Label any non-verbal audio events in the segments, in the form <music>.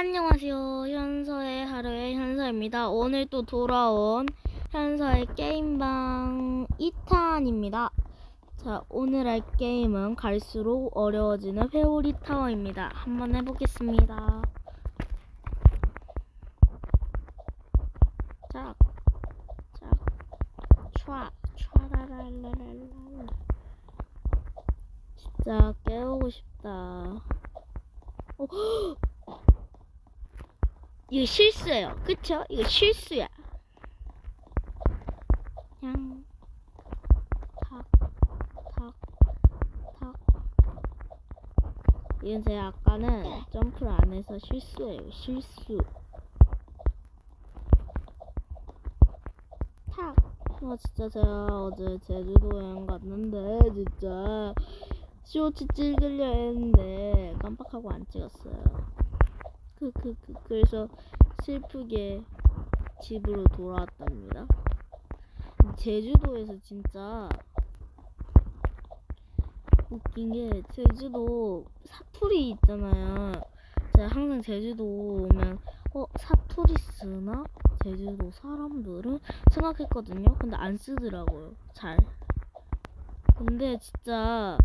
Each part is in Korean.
안녕하세요. 현서의 하루의 현서입니다. 오늘 또 돌아온 현서의 게임방 2탄입니다. 자, 오늘 할 게임은 갈수록 어려워지는 회오리 타워입니다. 한번 해보겠습니다. 자, 자, 촤, 촤라랄라랄라. 진짜 깨우고 싶다. 어, 이거 실수예요. 그쵸? 이거 실수야. 그냥 탁, 탁, 탁. 이건 제가 아까는 점프를 안 해서 실수예요. 실수. 탁. 아 진짜 제가 어제 제주도 여행 갔는데 진짜 쇼츠 찍으려 했는데 깜빡하고 안 찍었어요. 그, 그, 그, 그래서 슬프게 집으로 돌아왔답니다. 제주도에서 진짜 웃긴 게 제주도 사투리 있잖아요. 제가 항상 제주도 오면 어 사투리 쓰나? 제주도 사람들은 생각했거든요. 근데 안 쓰더라고요. 잘. 근데 진짜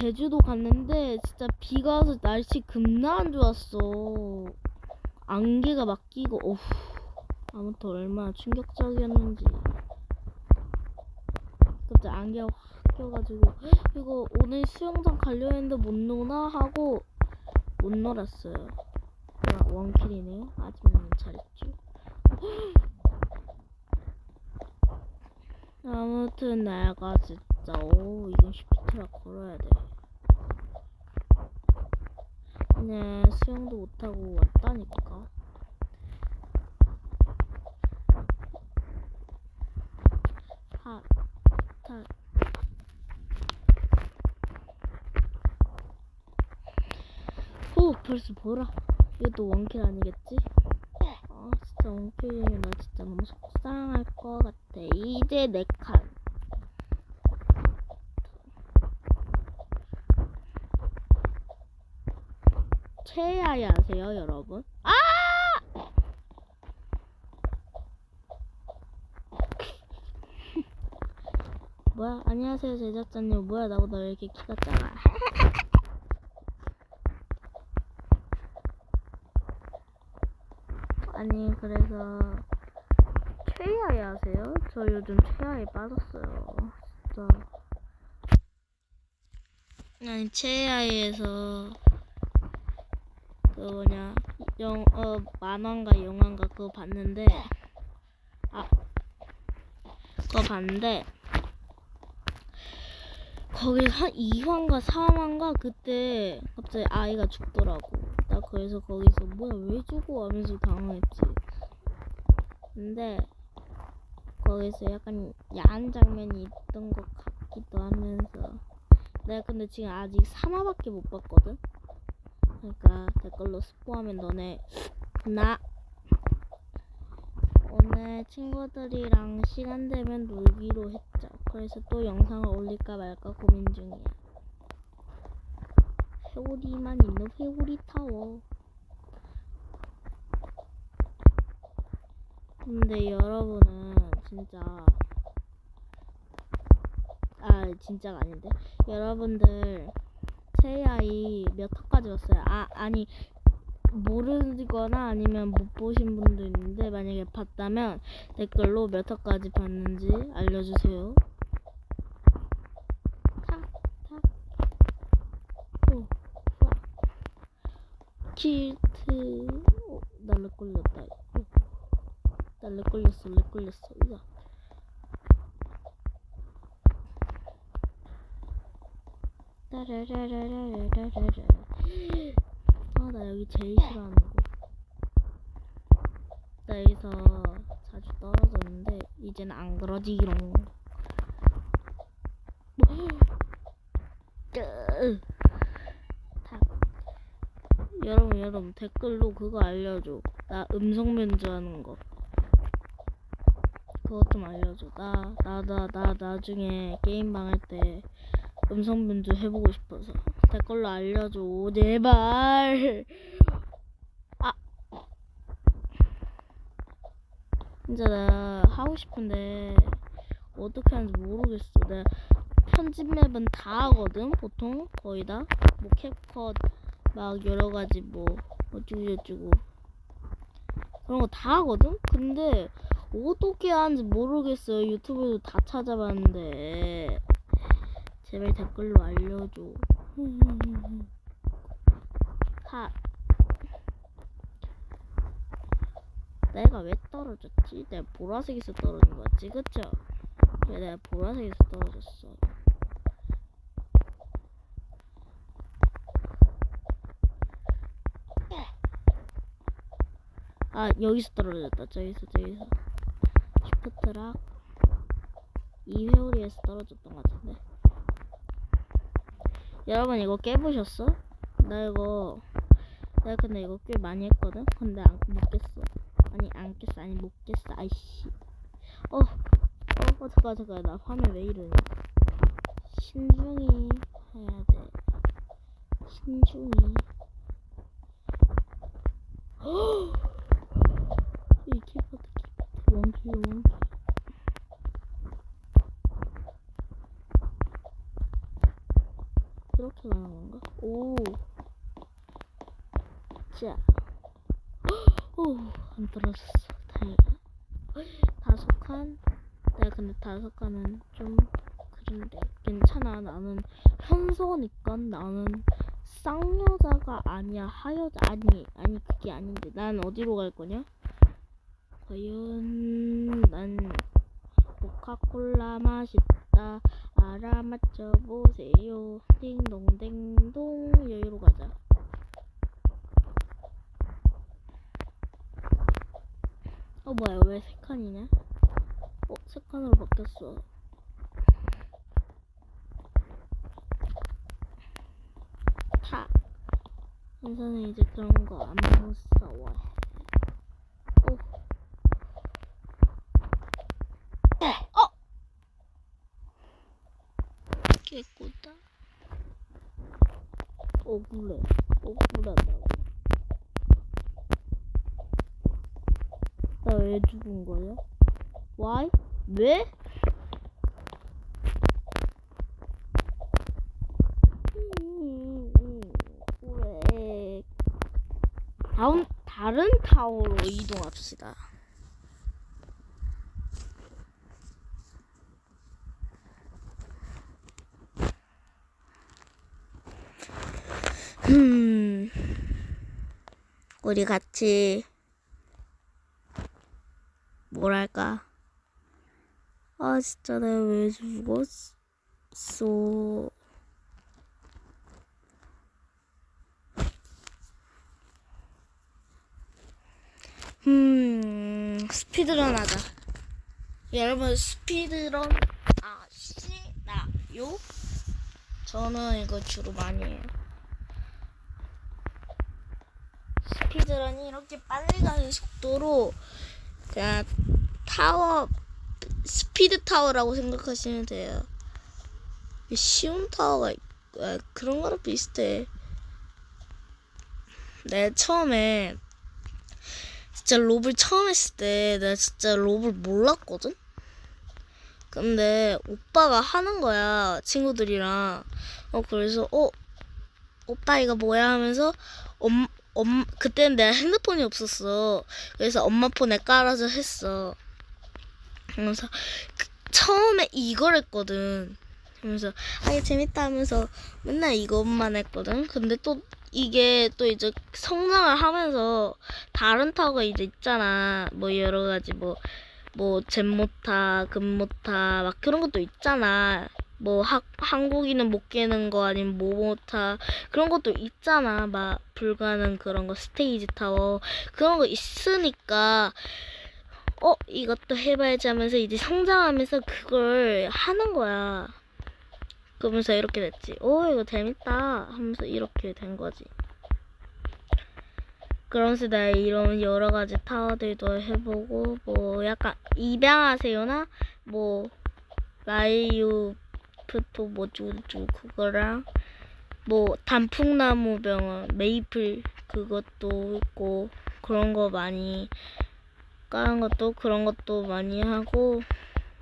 제주도 갔는데 진짜 비가 와서 날씨 겁나 안 좋았어. 안개가 막 끼고 어후. 아무튼 얼마나 충격적이었는지. 갑자기 안개가 확 껴가지고 이거 오늘 수영장 가려 했는데 못 노나 하고 못 놀았어요. 와, 원킬이네요. 아직은 잘했죠. 아무튼 내가 진짜 오 이건 슈피트라 걸어야 돼. 그냥 수영도 못하고 왔다니까. 핫, 핫. 오 벌써 보라. 이것도 원킬 아니겠지? 아 진짜 원킬이면 나 진짜 너무 속상할 것 같아. 이제 네 칸. 최야이 아세요, 여러분? 아! <laughs> 뭐야? 안녕하세요, 제작자님. 뭐야, 나보다 왜 이렇게 키가 작아? <laughs> 아니, 그래서 최야이 아세요? 저 요즘 최야이 빠졌어요. 진짜. 아니, 최야이에서 그 뭐냐 영 어 만화인가 영화인가 그거 봤는데 아 그거 봤는데 거기 한 2화인가 3화인가 그때 갑자기 아이가 죽더라고. 나 그래서 거기서 뭐야 왜 죽어? 하면서 당황했지. 근데 거기서 약간 야한 장면이 있던 것 같기도 하면서. 내가 근데 지금 아직 3화밖에 못 봤거든 그러니까 댓글로 스포하면 너네 나 오늘 친구들이랑 시간 되면 놀기로 했죠. 그래서 또 영상을 올릴까 말까 고민 중이야. 회오리만 있는 회오리 타워. 근데 여러분은 진짜 아 진짜가 아닌데 여러분들 세아이 몇 화까지 왔어요? 아 아니 모르거나 아니면 못 보신 분도 있는데 만약에 봤다면 댓글로 몇 화까지 봤는지 알려주세요. 탁 탁 오 후아 킬트 오, 날래 걸렸다. 오, 날래 걸렸어, 렉 걸렸어. 으아. 아, 나 여기 제일 싫어하는 곳. 나 여기서 자주 떨어졌는데, 이제는 안 그러지롱. 으. 탁. 여러분, 여러분, 댓글로 그거 알려줘. 나 음성 변조하는 거. 그것 좀 알려줘. 나, 나, 나, 나 나중에 게임방 할 때 음성변조 해보고 싶어서. 내 걸로 알려줘. 제발 아. 이제 나 하고 싶은데 어떻게 하는지 모르겠어. 내 편집 맵은 다 하거든 보통. 거의 다뭐 캡컷 막 여러가지 뭐 어쩌고 저쩌고. 그런 거 다 하거든? 근데 어떻게 하는지 모르겠어요. 유튜브에도 다 찾아봤는데. 제발 댓글로 알려줘. 하. 내가 왜 떨어졌지? 내가 보라색에서 떨어진 거였지, 그쵸? 왜 내가 보라색에서 떨어졌어? 아 여기서 떨어졌다. 저기서 저기서 슈퍼트락 이 회오리에서 떨어졌던 것 같은데. 여러분 이거 깨보셨어? 나 이거 내가 근데 이거 꽤 많이 했거든. 근데 안 못 깼어. 아니 안 깼어. 아니 못 깼어. 아이씨. 어, 어, 어 잠깐 잠깐 나 화면 왜 이러니? 신중히 해야 돼. 신중히. <gasps> 이 키보드 키보드 원키 원키. 이렇게 가는 건가? 오. 자. <gasps> 오, 안 떨어졌어. 다행이다. 다섯 칸. 내가 근데 다섯 칸은 좀 그런데 괜찮아. 나는 현서니까 나는 쌍여자가 아니야. 하여자 아니 아니 그게 아닌데 난 어디로 갈 거냐? 과연 난 코카콜라 맛있다. 알아맞혀 보세요. 띵동댕동 여기로 가자. 어 뭐야 왜 세 칸이냐? 어 세 칸으로 바뀌었어. 타. 현서는 이제 그런 거 안 무서워. 오. 어. 깨꼬다. 억울해. 억울하다고. 나왜 죽은 거야? Why? 왜? 음, 왜? 다음 다른 타워로 이동합시다. 음, 우리 같이 뭐랄까? 아 진짜 내가 왜 죽었어? 음 스피드런 하자. 여러분 스피드런 아시나요? 저는 이거 주로 많이 해요. 스피드런이 이렇게 빨리 가는 속도로 그냥 타워 스피드 타워라고 생각하시면 돼요. 쉬운 타워가 있- 아, 그런 거랑 비슷해. 내가 처음에 진짜 롭을 처음 했을 때 내가 진짜 롭을 몰랐거든. 근데 오빠가 하는 거야 친구들이랑. 어 그래서 어 오빠 이거 뭐야 하면서 엄, 엄 그때는 내가 핸드폰이 없었어. 그래서 엄마 폰에 깔아서 했어. 그래서 그- 처음에 이걸 했거든. 그러면서 아 이게 재밌다 하면서 맨날 이것만 했거든. 근데 또 이게 또 이제 성장을 하면서 다른 타워가 이제 있잖아. 뭐 여러 가지 뭐뭐 젠모타, 금모타 막 그런 것도 있잖아. 뭐 하, 한국인은 못 깨는 거 아니면 모모타 그런 것도 있잖아. 막 불가능 그런 거 스테이지 타워 그런 거 있으니까 어 이것도 해봐야지 하면서 이제 성장하면서 그걸 하는 거야. 그러면서 이렇게 됐지. 오 이거 재밌다 하면서 이렇게 된 거지. 그러면서 내가 이런 여러 가지 타워들도 해보고 뭐 약간 입양하세요나 뭐 라이유프토 뭐쭈쭈 그거랑 뭐 단풍나무 병원 메이플 그것도 있고 그런 거 많이 까는 것도 그런 것도 많이 하고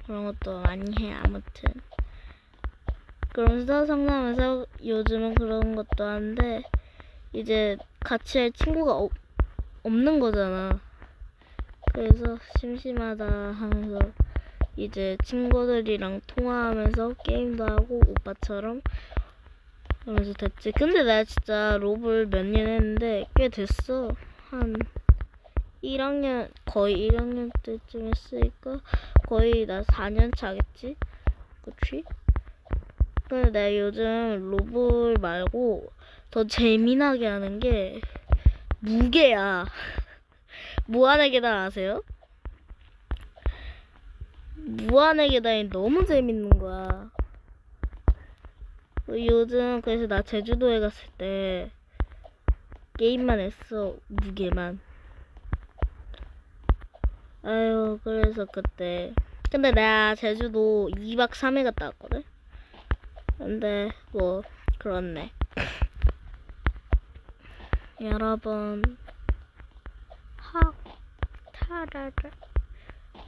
그런 것도 많이 해 아무튼. 그러면서 성장하면서 요즘은 그런 것도 하는데 이제 같이 할 친구가 없, 없는 거잖아. 그래서 심심하다 하면서 이제 친구들이랑 통화하면서 게임도 하고 오빠처럼 그러면서 됐지. 근데 내가 진짜 로블 몇년 했는데 꽤 됐어. 한 1학년 거의 1학년 때쯤 했으니까 거의 나 4년 차겠지? 그치? 근데 내가 요즘 로블 말고 더 재미나게 하는 게 무게야. <laughs> 무한의 계단 아세요? 무한의 계단이 너무 재밌는 거야. 요즘 그래서 나 제주도에 갔을 때 게임만 했어 무게만. 아유, 그래서 그때. 근데 내가 제주도 2박 3일 갔다 왔거든? 근데, 뭐, 그렇네. 여러분, 학, 타라라.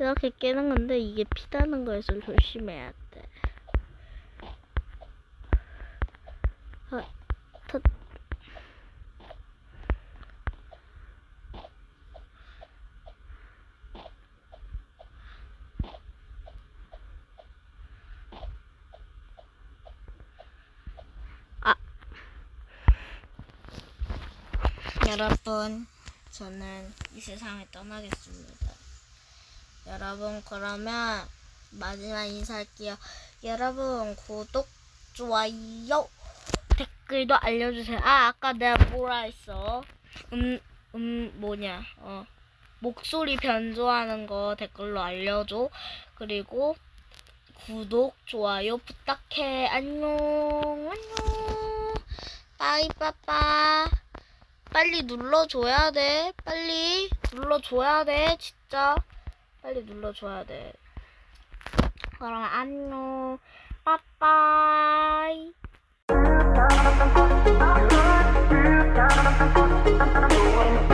이렇게 깨는 건데, 이게 피다는 거여서 조심해야 돼. 아, 타, 여러분, 저는 이 세상을 떠나겠습니다. 여러분, 그러면 마지막 인사할게요. 여러분, 구독, 좋아요, 댓글도 알려주세요. 아, 아까 내가 뭐라 했어? 음, 음, 뭐냐, 어. 목소리 변조하는 거 댓글로 알려줘. 그리고 구독, 좋아요 부탁해. 안녕, 안녕. 빠이빠빠. 빨리 눌러줘야 돼. 빨리 눌러줘야 돼. 진짜. 빨리 눌러줘야 돼. 그럼 안녕. 빠빠이. <laughs>